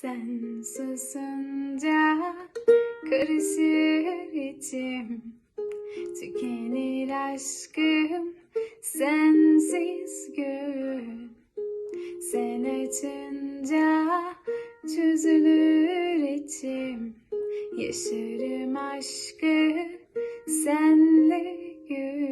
Sen susunca karışır içim. Tükenir aşkım sensiz gün Sen açınca çözülür içim. Yaşarım aşkı senle gün